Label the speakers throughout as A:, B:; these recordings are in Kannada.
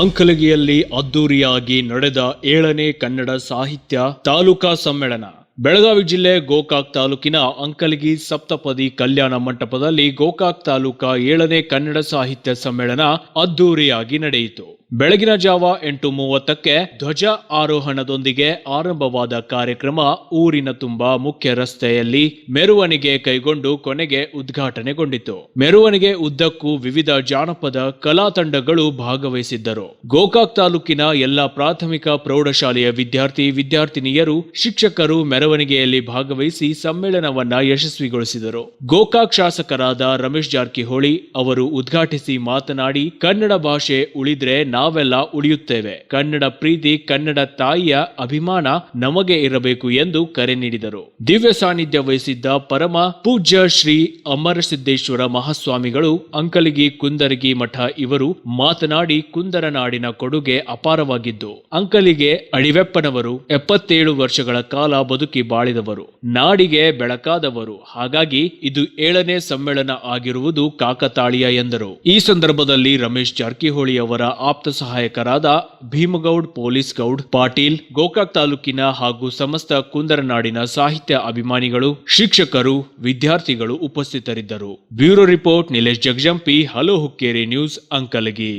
A: ಅಂಕಲಗಿಯಲ್ಲಿ ಅದ್ದೂರಿಯಾಗಿ ನಡೆದ ಏಳನೇ ಕನ್ನಡ ಸಾಹಿತ್ಯ ತಾಲೂಕಾ ಸಮ್ಮೇಳನ. ಬೆಳಗಾವಿ ಜಿಲ್ಲೆ ಗೋಕಾಕ್ ತಾಲೂಕಿನ ಅಂಕಲಗಿ ಸಪ್ತಪದಿ ಕಲ್ಯಾಣ ಮಂಟಪದಲ್ಲಿ ಗೋಕಾಕ್ ತಾಲೂಕಾ ಏಳನೇ ಕನ್ನಡ ಸಾಹಿತ್ಯ ಸಮ್ಮೇಳನ ಅದ್ದೂರಿಯಾಗಿ ನಡೆಯಿತು. ಬೆಳಗಿನ ಜಾವ ಎಂಟು ಮೂವತ್ತಕ್ಕೆ ಧ್ವಜ ಆರೋಹಣದೊಂದಿಗೆ ಆರಂಭವಾದ ಕಾರ್ಯಕ್ರಮ ಊರಿನ ತುಂಬ ಮುಖ್ಯ ರಸ್ತೆಯಲ್ಲಿ ಮೆರವಣಿಗೆ ಕೈಗೊಂಡು ಕೊನೆಗೆ ಉದ್ಘಾಟನೆಗೊಂಡಿತು. ಮೆರವಣಿಗೆ ಉದ್ದಕ್ಕೂ ವಿವಿಧ ಜಾನಪದ ಕಲಾ ತಂಡಗಳು ಭಾಗವಹಿಸಿದ್ದರು. ಗೋಕಾಕ್ ತಾಲೂಕಿನ ಎಲ್ಲಾ ಪ್ರಾಥಮಿಕ ಪ್ರೌಢಶಾಲೆಯ ವಿದ್ಯಾರ್ಥಿ, ವಿದ್ಯಾರ್ಥಿನಿಯರು, ಶಿಕ್ಷಕರು ಮೆರವಣಿಗೆಯಲ್ಲಿ ಭಾಗವಹಿಸಿ ಸಮ್ಮೇಳನವನ್ನ ಯಶಸ್ವಿಗೊಳಿಸಿದರು. ಗೋಕಾಕ್ ಶಾಸಕರಾದ ರಮೇಶ್ ಜಾರಕಿಹೊಳಿ ಅವರು ಉದ್ಘಾಟಿಸಿ ಮಾತನಾಡಿ, ಕನ್ನಡ ಭಾಷೆ ಉಳಿದ್ರೆ ನಾವೆಲ್ಲ ಉಳಿಯುತ್ತೇವೆ. ಕನ್ನಡ ಪ್ರೀತಿ, ಕನ್ನಡ ತಾಯಿಯ ಅಭಿಮಾನ ನಮಗೆ ಇರಬೇಕು ಎಂದು ಕರೆ ನೀಡಿದರು. ದಿವ್ಯ ಸಾನ್ನಿಧ್ಯ ವಹಿಸಿದ್ದ ಪರಮ ಪೂಜ್ಯ ಶ್ರೀ ಅಮರಸಿದ್ದೇಶ್ವರ ಮಹಾಸ್ವಾಮಿಗಳು, ಅಂಕಲಿಗಿ ಕುಂದರಗಿ ಮಠ ಇವರು ಮಾತನಾಡಿ ಕುಂದರ ನಾಡಿನ ಕೊಡುಗೆ ಅಪಾರವಾಗಿದ್ದು, ಅಂಕಲಿಗೆ ಅಡಿವೆಪ್ಪನವರು ಎಪ್ಪತ್ತೇಳು ವರ್ಷಗಳ ಕಾಲ ಬದುಕಿ ಬಾಳಿದವರು, ನಾಡಿಗೆ ಬೆಳಕಾದವರು. ಹಾಗಾಗಿ ಇದು ಏಳನೇ ಸಮ್ಮೇಳನ ಆಗಿರುವುದು ಕಾಕತಾಳೀಯ ಎಂದರು. ಈ ಸಂದರ್ಭದಲ್ಲಿ ರಮೇಶ್ ಜಾರಕಿಹೊಳಿ ಅವರ ಆಪ್ತ ಸಹಾಯಕರಾದ ಭೀಮಗೌಡ್, ಪೊಲೀಸ್ ಗೌಡ್, ಪಾಟೀಲ್, ಗೋಕಾಕ್ ತಾಲೂಕಿನ ಹಾಗೂ ಸಮಸ್ತ ಕುಂದರನಾಡಿನ ಸಾಹಿತ್ಯ ಅಭಿಮಾನಿಗಳು, ಶಿಕ್ಷಕರು, ವಿದ್ಯಾರ್ಥಿಗಳು ಉಪಸ್ಥಿತರಿದ್ದರು. Bureau report, Nilesh Jagajampi, hello Hukkeri news, Ankalagi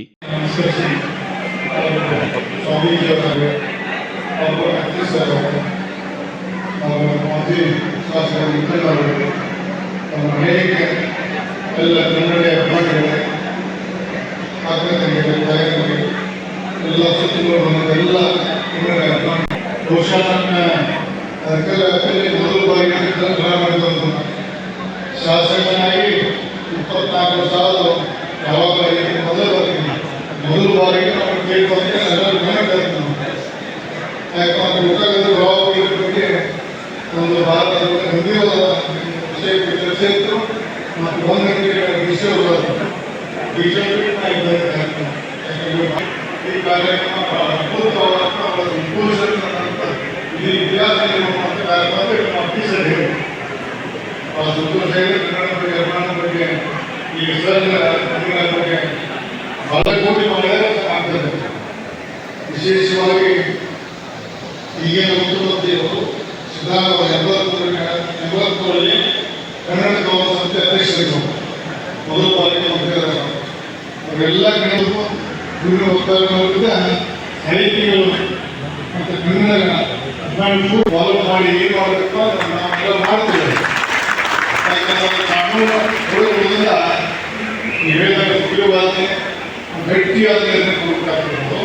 B: ಅವರು ಸ್ವಾಮೀಜಿಯವರಾಗಿ ಅವರು ಅಧ್ಯಕ್ಷರು ಅವರು ಮಾಜಿ ಶಾಸಕ ಮುಖ್ಯಮಂತ್ರಿಗಳು ನಮ್ಮ ಅನೇಕ ಎಲ್ಲ ಕನ್ನಡ ಅಭಿಮಾನಿಗಳು ಆತ್ಮೀಯರಿಗೆ ತಾಯರಿಗೆ ಎಲ್ಲ ಸುತ್ತಮುತ್ತ ಎಲ್ಲ ಕನ್ನಡ ಅಭಿಮಾನಿ ಬಹುಶಃ ನನ್ನ ಅದಕ್ಕೆಲ್ಲ ಮೊದಲ ಬಾರಿ ಕೆಲಸ ಮಾಡಿದಂಥ ಶಾಸಕನಾಗಿ ಇಪ್ಪತ್ನಾಲ್ಕು ಸಾವಿರ ಯಾವಾಗ ಇದು ಮೊದಲ ಬಾರಿ ಮೊದಲ ಬಾರಿಗೆ ನಾವು ಬೇಕು ಅಂತ ಎಲ್ಲರೂ ಗಮನ ಯಾಕಂದ್ರೆ ಮುಖಗದ ಭಾವಗಳ ಬಗ್ಗೆ ಒಂದು ಭಾರತದ ಗಂಭೀರವಾದ ವಿಷಯಕ್ಕೆ ಚರ್ಚೆ ಇತ್ತು ಮತ್ತು ಒಂದು ಗಂಟೆಗಳ ವಿಷಯಗಳು ಬಿಜೆಪಿ ನಾಯಕರು ಈ ಕಾರ್ಯಕ್ರಮ ಬಹಳ ಅದ್ಭುತವಾದ ಬಹಳ ಸಂತೋಷದ ನಂತರ ಈ ಇತಿಹಾಸದಲ್ಲಿ ಮಾಡುವಂಥ ಕಾರ್ಯಕ್ರಮ ನಮ್ಮ ಆಫೀಸರ್ ಹೇಳಿ ಇದೆ ಕನ್ನಡ ಬಗ್ಗೆ ಬಗ್ಗೆ ಕನ್ನಡ ಬಗ್ಗೆ ಬಹಳ ಕೋಟಿ ಮಹಿಳೆಯರು ಆಗ್ತದೆ ವಿಶೇಷವಾಗಿ ಈಗಿನ ಮುಖ್ಯಮಂತ್ರಿಯವರು ಸಿದ್ದರಾಮಯ್ಯ ಎಂಬತ್ತೂರ ಎಂಬತ್ತೂರಲ್ಲಿ ಕನ್ನಡ ಸಂಸ್ಥೆ ಅಧ್ಯಕ್ಷರಿದ್ದರು ಮೊದಲ ಬಾರಿಗೆ ಅವರೆಲ್ಲ ಕನ್ನಡವು ವಿಭಿನ್ನ ಒತ್ತಡಗಳಿಂದ ಸಾಹಿತಿಗಳು ಮತ್ತು ಕನ್ನಡ ಅಭಿಮಾನಿಗಳು ಫಾಲೋ ಮಾಡಿ ಏನು ಮಾಡಬೇಕು ನಾವೆಲ್ಲ ಯಾಕಂದ್ರೆ ಕಾನೂನು ನೀವು ಹೇಳಿದಾಗ ಸುಗ್ರೀವಾಜ್ಞೆ ಗಟ್ಟಿಯಾದ ಕೊಡಬೇಕಾಗಿರೋದು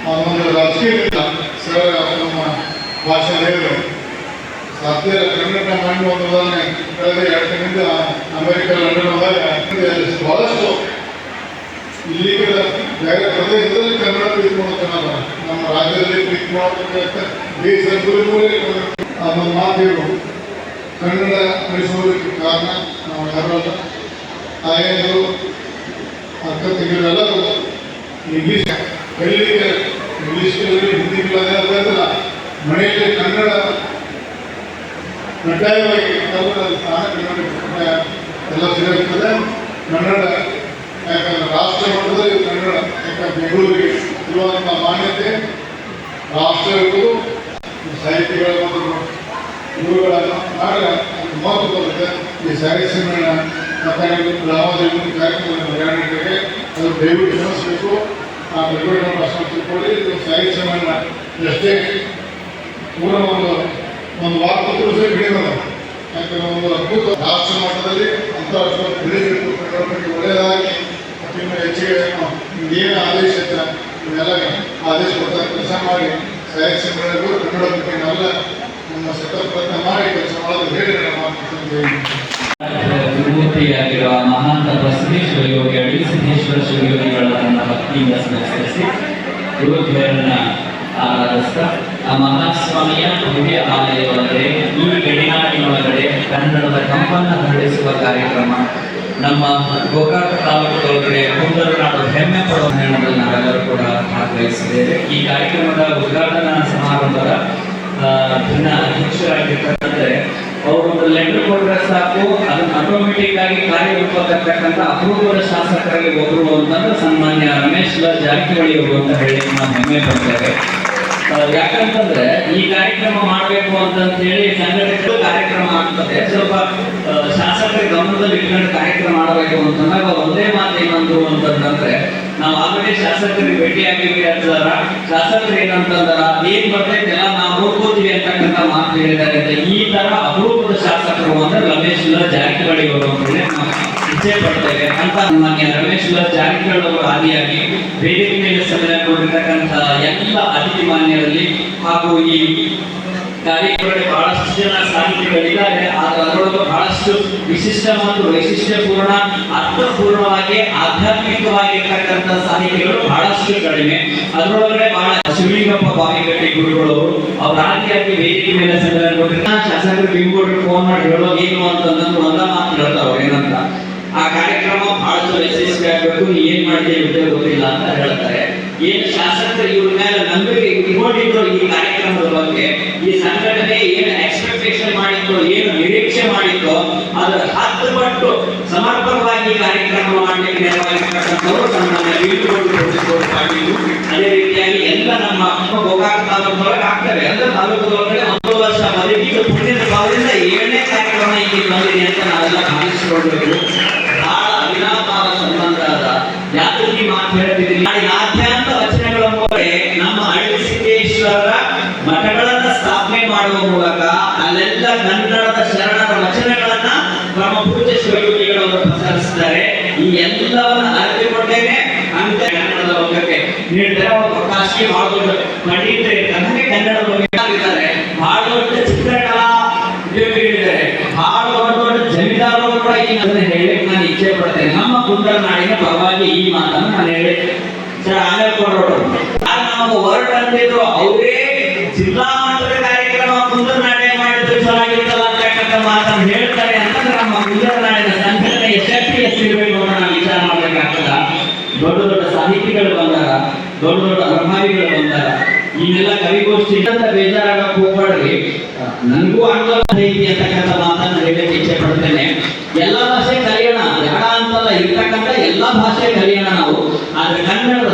B: ಆ ಒಂದು ರಾಜಕೀಯ ಸರ್, ನಮ್ಮ ಭಾಷೆ ಹೇಳಿದರು ಸಾಧ್ಯ ಕನ್ನಡ ಮಾಡಿ ಒಂದು ಉದಾಹರಣೆ. ಕಳೆದ ಎರಡು ತಿಂಗಳಿಂದ ಅಮೆರಿಕ, ಲಂಡನ್ ಹೋದಾಗ ಬಹಳಷ್ಟು ಇಲ್ಲಿಗೆ ಬೇರೆ ಪ್ರದೇಶದಲ್ಲಿ ಕನ್ನಡ ಪ್ರೀತಿ ಮಾಡ್ತಾನಲ್ಲ ನಮ್ಮ ರಾಜ್ಯದಲ್ಲಿ ಪ್ರೀತಿ ಮಾಡಬೇಕಂತ ದೇಶದಲ್ಲಿ ಅದೊಂದು ನಮ್ಮ ಹೇಳು. ಕನ್ನಡ ಉಳಿಸುವುದಕ್ಕೆ ಕಾರಣ ನಾವು ಯಾರಲ್ಲ? ತಾಯಿಯರು ಅಕ್ಕ ತಂಗಿಯರೆಲ್ಲರೂ ಇಂಗ್ಲೀಷ್ ಕಲೀಲಿ ಹಿಂದಿ ಕಲಿಯೋದೇ ಅರ್ಥಲ್ಲ ಮನೆಯಲ್ಲಿ ಕನ್ನಡ ಕಡ್ಡಾಯವಾಗಿ ಕನ್ನಡ ಸ್ಥಾನ ಕನ್ನಡ ಎಲ್ಲ ಸಿಗುತ್ತದೆ ಕನ್ನಡ ಯಾಕಂದ್ರೆ ರಾಷ್ಟ್ರ ಮಟ್ಟದಲ್ಲಿ ಕನ್ನಡ ಯಾಕಂದ್ರೆ ಬೆಂಗಳೂರಿಗೆ ಇರುವಂಥ ಮಾನ್ಯತೆ ರಾಷ್ಟ್ರ ಇರುವುದು ಸಾಹಿತ್ಯಗಳ ಒಂದು ಇವುಗಳನ್ನು ಮಾಡಿದ್ರೆ ಮಹತ್ವ ಈ ಸಾಹಿತ್ಯ ಸಮ್ಮೇಳನ ಮತ್ತು ಗ್ರಾಮದಲ್ಲಿ ಕಾರ್ಯಕ್ರಮ ಅದು ದಯವಿಟ್ಟು ಗಮನಿಸಬೇಕು. ಆ ಬೆಂಗಳೂರಿನ ಭಾಷಣ ತಿಳ್ಕೊಳ್ಳಿ ಇದು ಸಾಹಿತ್ಯ ಸಮ್ಮೇಳನ ಎಷ್ಟೇ ಪೂರ್ಣ ಒಂದು ಒಂದು ವಾರ ಪತ್ರ ಹಿಡಿಯೋದು ಯಾಕಂದ್ರೆ ಒಂದು ಅದ್ಭುತ ರಾಷ್ಟ್ರ ಮಟ್ಟದಲ್ಲಿ ಅಂತಾರಾಷ್ಟ್ರೀಯ ಬಗ್ಗೆ ಒಳ್ಳೆಯದಾಗಿ ಇನ್ನು ಹೆಚ್ಚಿಗೆ ಏನು ಆದೇಶ ಇವೆಲ್ಲ ಆದೇಶ ಕೊಡ್ತಾ ಕೆಲಸ ಮಾಡಿ ಸಮ್ಮೇಳನಗಳು ಕನ್ನಡ ಬಗ್ಗೆ ನಾವೆಲ್ಲ ನಮ್ಮ ಸತತ ಪ್ರಯತ್ನ ಮಾಡಿ ಕೆಲಸ ಮಾಡೋದು ಹೇಳಿ
C: ವಿಭೂತಿಯಾಗಿರುವ ಮಹಾಂತ ಬಸವೇಶ್ವರ ಅಡಿ ಸಿದ್ದೇಶ್ವರ ಶಿವಯೋಗಿಗಳ ತನ್ನ ಭಕ್ತಿಯಿಂದ ಸ್ಮರಿಸಿ, ಗುರುದೇವರನ್ನ ಆರಾಧಿಸ್ತಾ, ಆ ಮಹಾಸ್ವಾಮಿಯ ಭವ್ಯ ಆಲಯದೊಳಗಡೆ, ಈ ಗಡಿನಾಡಿನೊಳಗಡೆ ಕನ್ನಡದ ಕಂಪನ್ನ ಹರಡಿಸುವ ಕಾರ್ಯಕ್ರಮ ನಮ್ಮ ಗೋಕಾಕ ತಾಲೂಕದೊಳಗಡೆ ಕುಂದರನಾಡು ಹೆಮ್ಮೆ ಪಡುವ ನಾವೆಲ್ಲರೂ ಕೂಡ ಭಾಗವಹಿಸಿದ್ದೇವೆ. ಈ ಕಾರ್ಯಕ್ರಮದ ಉದ್ಘಾಟನಾ ಸಮಾರಂಭದ ಭಿನ್ನ ದಿನ ಅಧ್ಯಕ್ಷರಾಗಿರ್ತಕ್ಕಂಥದ್ದೇ ಅವರು ಒಂದು ಲೆಟರ್ ಕೊಟ್ಟರೆ ಸಾಕು, ಅದನ್ನು ಆಟೋಮೆಟಿಕ್ ಆಗಿ ಕಾರ್ಯರೂಪ ತರ್ತಕ್ಕಂಥ ಅಪರೂಪದ ಶಾಸಕರಲ್ಲಿ ಒಬ್ಬರು ಅಂತಂದ್ರೆ ಸನ್ಮಾನ್ಯ ರಮೇಶ್ ಜಾರಕಿಹೊಳಿ ಅವರು ಅಂತ ಹೇಳಿ ನಾವು ಹೆಮ್ಮೆ ಪಡ್ತೇವೆ ಯಾಕಂತಂದ್ರೆ ಈ ಕಾರ್ಯಕ್ರಮ ಮಾಡಬೇಕು ಅಂತಂತ ಹೇಳಿ ಸಂಘಟಿತ ಕಾರ್ಯಕ್ರಮ ಆಗ್ತದೆ. ಸ್ವಲ್ಪ ಆ, ಗಮನದಲ್ಲಿ ಇಟ್ಕೊಂಡು ಕಾರ್ಯಕ್ರಮ ಮಾಡಬೇಕು ಅಂತಂದಾಗ ಒಂದೇ ಮಾತು ಏನಂದ್ರು ಅಂತಂದ್ರೆ ನಾವು ಆಲ್ರೆಡಿ ಶಾಸಕರಿಗೆ ಭೇಟಿಯಾಗಿವಿ ಅಂತಂದ್ರ ಶಾಸಕರು ಏನಂತಂದ್ರ ಏನ್ ಬರ್ತೈತೆ ಎಲ್ಲ ನಾವು ನೋಡ್ಕೋತೀವಿ ಅಂತಕ್ಕಂಥ ಮಾತು ಹೇಳಿದ್ದಾರೆ ಈ ತರ ಅಪರೂಪದ ಶಾಸಕರು ಅಂದ್ರೆ ರಮೇಶ್ ಜಾರಕಿಹೊಳಿ ಅವರು ಇಚ್ಛೆ ಪಡ್ತೇವೆ ಅಂತ ನಮಗೆ ರಮೇಶ್ ಜಾರಕಿಹೊಳಿ ಅವರು ಆದಿಯಾಗಿ ವೇದಿಕೆ ಮೇಲೆ ಸಭೆಗೊಂಡಿರ್ತಕ್ಕಂಥ ಎಲ್ಲ ಅತಿಥಿ ಮಾನ್ಯರಲ್ಲಿ ಹಾಗೂ ಈ ಕಾರ್ಯಕ್ರಮದಲ್ಲಿ ಬಹಳಷ್ಟು ಜನ ಸಾಹಿತಿಗಳಿದ್ದಾರೆ, ಆದ್ರೆ ಅದರೊಳಗೆ ಬಹಳಷ್ಟು ವಿಶಿಷ್ಟ ಮತ್ತು ವೈಶಿಷ್ಟ್ಯಪೂರ್ಣ, ಅರ್ಥಪೂರ್ಣವಾಗಿ ಆಧ್ಯಾತ್ಮಿಕವಾಗಿರ್ತಕ್ಕಂಥ ಸಾಹಿತಿಗಳು ಬಹಳಷ್ಟು ಕಡಿಮೆ. ಅದರೊಳಗಡೆ ಬಹಳ ಶಿವಲಿಂಗಪ್ಪ ಬಾವಿಗಟ್ಟಿ ಗುರುಗಳು, ಅವ್ರ ಆಧ್ಯಾತ್ಮಿಕ ವೇದಿಕೆ ಮೇಲೆ ಶಾಸಕರು ಬಿಂಗೋಡ್ರು ಫೋನ್ ಮಾಡಿ ಹೇಳೋ ಏನು ಅಂತಂದ್ರೆ ಒಂದ ಮಾತು ಹೇಳ್ತಾರೆ ಏನಂತ. ಆ ಕಾರ್ಯಕ್ರಮ ಬಹಳಷ್ಟು ಯಶಸ್ವಿ ಆಗ್ಬೇಕು ನೀ ಏನ್ ಮಾಡ್ತೀವಿ ಗೊತ್ತಿಲ್ಲ ಅಂತ ಹೇಳ್ತಾರೆ. ಏನ್ ಶಾಸಕರು ಇವ್ರ ಮೇಲೆ ನಂಬಿಕೆ ಇಟ್ಕೊಂಡಿದ್ರು ಈ ಕಾರ್ಯಕ್ರಮದ ಬಗ್ಗೆ ಈ ಸಂಘಟನೆ ಏನು ಎಕ್ಸ್ಪೆಕ್ಟೇಷನ್ ಮಾಡಿದ್ರು ಏನು ನಿರೀಕ್ಷೆ ಮಾಡಿದ್ರು ಅದರ ಹತ್ತು ಪಟ್ಟು ಸಮರ್ಪಕವಾಗಿ ಈ ಕಾರ್ಯಕ್ರಮ ಮಾಡಲಿಕ್ಕೆ ನೆರವಾಗಿರ್ತಕ್ಕಂಥವ್ರು ಸನ್ಮಾನ್ಯ ಹಿಡಿದುಕೊಂಡು ಅದೇ ರೀತಿಯಾಗಿ ಎಲ್ಲ ನಮ್ಮ ಗೋಕಾಕ ತಾಲೂಕಿನೊಳಗೆ ಆಗ್ತವೆ ಅಂದ್ರೆ ತಾಲೂಕದೊಳಗಡೆ ಒಂದು ವರ್ಷ ಬದುಕಿದ್ದು ಪುಣ್ಯದ ಭಾವದಿಂದ ಏಳನೇ ಕಾರ್ಯಕ್ರಮ ಇಲ್ಲಿ ಬಂದಿದೆ ಅಂತ ನಾವೆಲ್ಲ ಭಾವಿಸಿಕೊಳ್ಬೇಕು ಬಹಳ ಅವಿನಾಭಾವ ಸಂಬಂಧ ಅದ. ಯಾತ್ರಿ ಮಾತು ಹೇಳ್ತಿದ್ದೀನಿ? ನಾಟ್ಯಾಂತ ವಚನಗಳ ಮೂಲಕ ನಮ್ಮ ಸಿದ್ದೇಶ್ವರ ಮಠಗಳನ್ನ ಸ್ಥಾಪನೆ ಮಾಡುವ ಮೂಲಕ ಅಲ್ಲೆಲ್ಲ ಕನ್ನಡದ ಶರಣರ ವಚನಗಳನ್ನ ನಮ್ಮ ಪೂಜೆ ಶಿವಯೋಗಿಗಳವರು ಪ್ರಸಾರಿಸಿದ್ದಾರೆ ಖಾಸಗಿ ಬಹಳ ದೊಡ್ಡ ಪಂಡಿತರು ಇರ್ತಾರೆ ಕನ್ನಡ ಇದ್ದಾರೆ ಬಹಳ ದೊಡ್ಡ ಚಿತ್ರಕಲಾ ಉದ್ಯೋಗಿಗಳಿದ್ದಾರೆ ಬಹಳ ದೊಡ್ಡ ದೊಡ್ಡ ಜಮೀನ್ದಾರರು ಕೂಡ ಈ ನನ್ನ ಹೇಳಕ್ಕೆ ನಾನು ಇಚ್ಛೆ ಪಡ್ತೇನೆ. ನಮ್ಮ ಕುಂದರ ನಾಡಿನ ಪರವಾಗಿ ಈ ಮಾತನ್ನು ನಾನು ಹೇಳಿ ಸರ್, ಆಮೇಲೆ ಆಗ ನಾವು ಹೊರಟಂತಿದ್ರು ಅವರೇ ಜಿಲ್ಲಾ ಮಟ್ಟದ ಕಾರ್ಯಕ್ರಮ ಕುಂದರ ದೊಡ್ಡ ದೊಡ್ಡ ಅಭಿಮಾನಿಗಳು ಬಂದಾರ ನೀವೆಲ್ಲ ಕವಿಗೋಷ್ಠಿ ಅಂತ ಬೇಜಾರಾಗಕ್ಕೆ ನಂಗೂ ನನಗೂ ಆಂಗ್ಲ ರೀತಿ ಅಂತಕ್ಕಂಥ ಮಾತನ್ನ ಹೇಳಕ್ಕೆ ಇಚ್ಛೆ ಪಡ್ತೇನೆ. ಎಲ್ಲ ಭಾಷೆ ಕಲಿಯೋಣ. ಯಾಡ ಅಂತಲ್ಲ ಇರ್ತಕ್ಕಂಥ ಎಲ್ಲ ಭಾಷೆ ಕಲಿಯೋಣ ನಾವು. ಆದ್ರೆ ಕನ್ನಡ